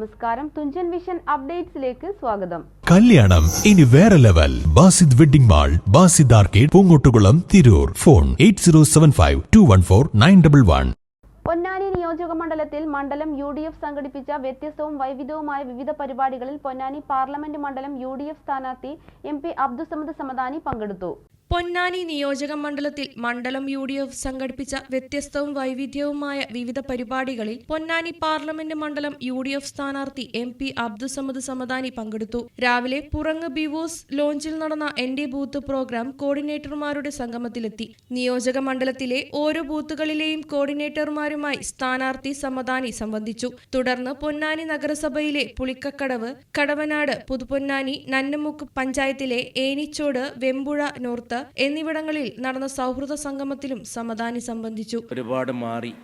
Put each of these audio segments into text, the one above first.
നമസ്കാരം. തുഞ്ചൻ വിഷൻ അപ്ഡേറ്റ്സിലേക്ക് സ്വാഗതം. കല്യാണം. ഇനി വേറെ level. Basid wedding mall Basid arcade Poongottukulam Tirur. Phone eight zero seven five two one four nine double one. Ponnani നിയോജക മണ്ഡലത്തിൽ മണ്ഡലം യു ഡി എഫ് സംഘടിപ്പിച്ച വ്യത്യസ്തവും വൈവിധ്യവുമായ വിവിധ പരിപാടികളിൽ പൊന്നാനി പാർലമെന്റ് മണ്ഡലം യു ഡി എഫ് സ്ഥാനാർത്ഥി എം പി അബ്ദുസമദ് സമദാനി പങ്കെടുത്തു. പൊന്നാനി നിയോജക മണ്ഡലത്തിൽ മണ്ഡലം യു ഡി എഫ് സംഘടിപ്പിച്ച വ്യത്യസ്തവും വൈവിധ്യവുമായ വിവിധ പരിപാടികളിൽ പൊന്നാനി പാർലമെന്റ് മണ്ഡലം യു ഡി എഫ് സ്ഥാനാർത്ഥി എം പി അബ്ദുസമദ് സമദാനി പങ്കെടുത്തു. രാവിലെ പുറങ്ങ് ബിവോസ് ലോഞ്ചിൽ നടന്ന എന്റെ ബൂത്ത് പ്രോഗ്രാം കോർഡിനേറ്റർമാരുടെ സംഗമത്തിലെത്തി. നിയോജക മണ്ഡലത്തിലെ ഓരോ ബൂത്തുകളിലെയും കോർഡിനേറ്റർമാരുമായി സ്ഥാനാർത്ഥി സമദാനി സംബന്ധിച്ചു തുടർന്ന് പൊന്നാനി നഗരസഭയിലെ പുളിക്കക്കടവ് കടവനാട് പുതുപൊന്നാനി നന്നമുക്ക് പഞ്ചായത്തിലെ ഏനിച്ചോട് വെമ്പുഴ നോർത്ത് എന്നിവിടങ്ങളിൽ നടന്ന സൗഹൃദ സംഗമത്തിലും സമദാനി സംബന്ധിച്ചു. ഒരുപാട് മാറി.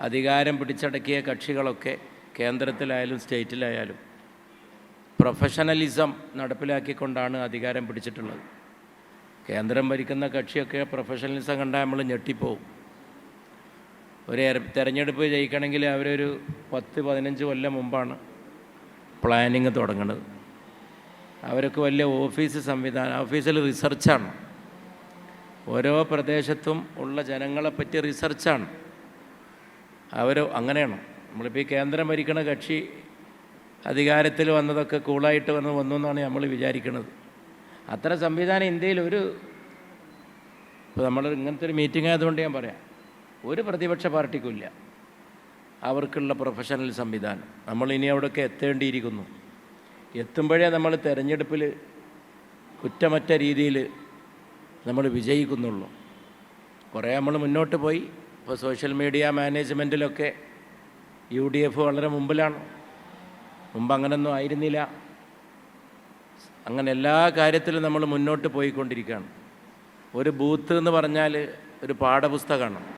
അധികാരം പിടിച്ചടക്കിയ കക്ഷികളൊക്കെ കേന്ദ്രത്തിലായാലും സ്റ്റേറ്റിലായാലും പ്രൊഫഷണലിസം നടപ്പിലാക്കിക്കൊണ്ടാണ് അധികാരം പിടിച്ചിട്ടുള്ളത്. കേന്ദ്രം ഭരിക്കുന്ന കക്ഷിയൊക്കെ പ്രൊഫഷണലിസം കണ്ടാൽ നമ്മൾ ഞെട്ടിപ്പോവും. ഒരു തെരഞ്ഞെടുപ്പ് ജയിക്കണമെങ്കിൽ അവരൊരു പത്ത് പതിനഞ്ച് കൊല്ലം മുമ്പാണ് പ്ലാനിങ് തുടങ്ങുന്നത് അവരൊക്കെ വലിയ ഓഫീസ് സംവിധാനം ഓഫീസിൽ റിസർച്ചാണ്. ഓരോ പ്രദേശത്തും ഉള്ള ജനങ്ങളെപ്പറ്റി റിസർച്ചാണ്. അവർ അങ്ങനെയാണ്. നമ്മളിപ്പോൾ ഈ കേന്ദ്രം ഭരിക്കുന്ന കക്ഷി അധികാരത്തിൽ വന്നതൊക്കെ കൂളായിട്ട് വന്ന് വന്നു എന്നാണ് നമ്മൾ വിചാരിക്കുന്നത് അത്ര സംവിധാനം ഇന്ത്യയിൽ ഒരു ഇപ്പോൾ നമ്മൾ ഇങ്ങനത്തെ ഒരു മീറ്റിംഗ് ആയതുകൊണ്ട് ഞാൻ പറയാം. ഒരു പ്രതിപക്ഷ പാർട്ടിക്കുമില്ല അവർക്കുള്ള പ്രൊഫഷണൽ സംവിധാനം. നമ്മൾ ഇനി അവിടെയൊക്കെ എത്തേണ്ടിയിരിക്കുന്നു. എത്തുമ്പോഴേ നമ്മൾ തെരഞ്ഞെടുപ്പിൽ കുറ്റമറ്റ രീതിയിൽ നമ്മൾ വിജയിക്കുന്നുള്ളൂ. കുറേ നമ്മൾ മുന്നോട്ട് പോയി. ഇപ്പോൾ സോഷ്യൽ മീഡിയ മാനേജ്മെന്റിലൊക്കെ യു ഡി എഫ് വളരെ മുമ്പിലാണ്. മുമ്പ് അങ്ങനൊന്നും ആയിരുന്നില്ല. അങ്ങനെ എല്ലാ കാര്യത്തിലും നമ്മൾ മുന്നോട്ട് പോയിക്കൊണ്ടിരിക്കുകയാണ്. ഒരു ബൂത്ത് എന്ന് പറഞ്ഞാൽ ഒരു പാഠപുസ്തകമാണ്.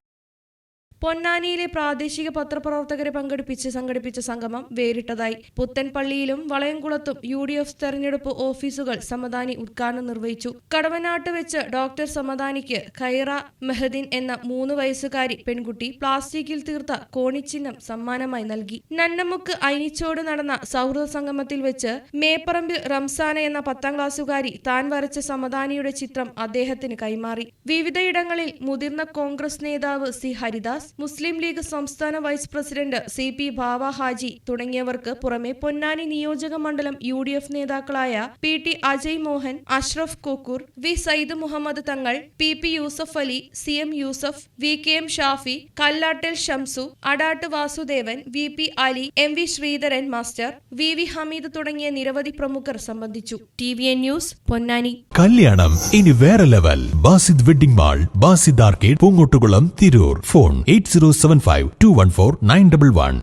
പൊന്നാനിയിലെ പ്രാദേശിക പത്രപ്രവർത്തകരെ പങ്കെടുപ്പിച്ച് സംഘടിപ്പിച്ച സംഗമം വേറിട്ടതായി. പുത്തൻപള്ളിയിലും വളയംകുളത്തും യു ഡി എഫ് തെരഞ്ഞെടുപ്പ് ഓഫീസുകൾ സമദാനി ഉദ്ഘാടനം നിർവഹിച്ചു. കടവനാട്ട് വെച്ച് ഡോക്ടർ സമദാനിക്ക് ഖൈറ മെഹദീൻ എന്ന മൂന്ന് വയസ്സുകാരി പെൺകുട്ടി പ്ലാസ്റ്റിക്കിൽ തീർത്ത കോണിച്ചിഹ്നം സമ്മാനമായി നൽകി. നന്നമുക്ക് ഐനിച്ചോട് നടന്ന സൗഹൃദ സംഗമത്തിൽ വെച്ച് മേപ്പറമ്പിൽ റംസാന എന്ന പത്താം ക്ലാസ്സുകാരി താൻ വരച്ച സമദാനിയുടെ ചിത്രം അദ്ദേഹത്തിന് കൈമാറി. വിവിധയിടങ്ങളിൽ മുതിർന്ന കോൺഗ്രസ് നേതാവ് സി ഹരിദാസ് മുസ്ലിം ലീഗ് സംസ്ഥാന vice president C P Bava Haji തുടങ്ങിയവർക്ക് പുറമെ പൊന്നാനി നിയോജക മണ്ഡലം യു ഡി എഫ് നേതാക്കളായ P T Ajay Mohan Ashraf Kokkur V Sayyid Muhammad Thangal P P Yusuf Ali C M Yusuf V K M Shafi Kallattil Shamsu Adattu Vasudevan V P Ali M V Sreedharan master V V Hameed തുടങ്ങിയ നിരവധി പ്രമുഖർ സംബന്ധിച്ചു. T V N news Ponnani. കല്യാണം ഇനി വേറെ level. Basid wedding mall Basid arcade Poongottukulam Tirur. Phone eight zero seven five two one four nine double one